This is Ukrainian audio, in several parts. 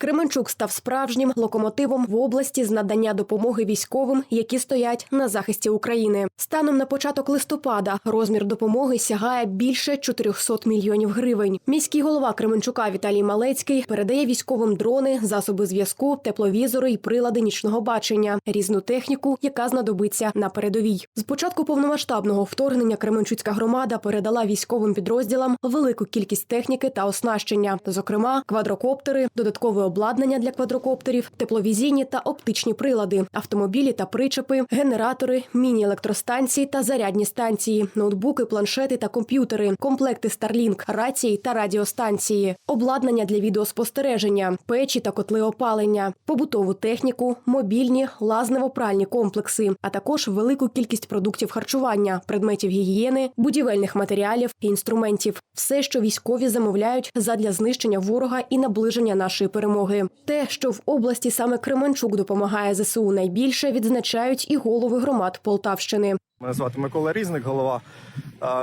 Кременчук став справжнім локомотивом в області з надання допомоги військовим, які стоять на захисті України. Станом на початок листопада розмір допомоги сягає більше 400 мільйонів гривень. Міський голова Кременчука Віталій Малецький передає військовим дрони, засоби зв'язку, тепловізори і прилади нічного бачення, різну техніку, яка знадобиться на передовій. З початку повномасштабного вторгнення Кременчуцька громада передала військовим підрозділам велику кількість техніки та оснащення, зокрема квадрокоптери, додаткове обладнання для квадрокоптерів, тепловізійні та оптичні прилади, автомобілі та причепи, генератори, міні-електростанції та зарядні станції, ноутбуки, планшети та комп'ютери, комплекти Starlink, рації та радіостанції, обладнання для відеоспостереження, печі та котли опалення, побутову техніку, мобільні, лазнево-пральні комплекси, а також велику кількість продуктів харчування, предметів гігієни, будівельних матеріалів і інструментів. Все, що військові замовляють задля знищення ворога і наближення нашої перемоги. Те, що в області саме Кременчук допомагає ЗСУ найбільше, відзначають і голови громад Полтавщини. Мене звати Микола Різник, голова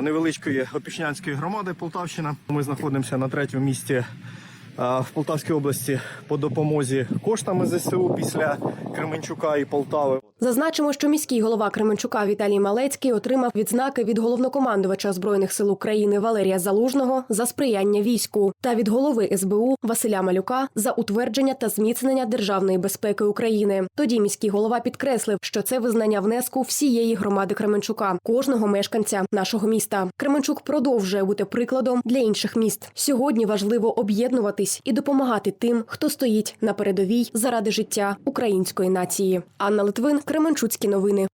невеличкої Опішнянської громади Полтавщина. Ми знаходимося на третьому місці в Полтавській області по допомозі коштами ЗСУ після Кременчука і Полтави. Зазначимо, що міський голова Кременчука Віталій Малецький отримав відзнаки від головнокомандувача збройних сил України Валерія Залужного за сприяння війську та від голови СБУ Василя Малюка за утвердження та зміцнення державної безпеки України. Тоді міський голова підкреслив, що це визнання внеску всієї громади Кременчука, кожного мешканця нашого міста. Кременчук продовжує бути прикладом для інших міст. Сьогодні важливо об'єднуватись і допомагати тим, хто стоїть на передовій заради життя української нації. Анна Литвин, Кременчуцькі новини.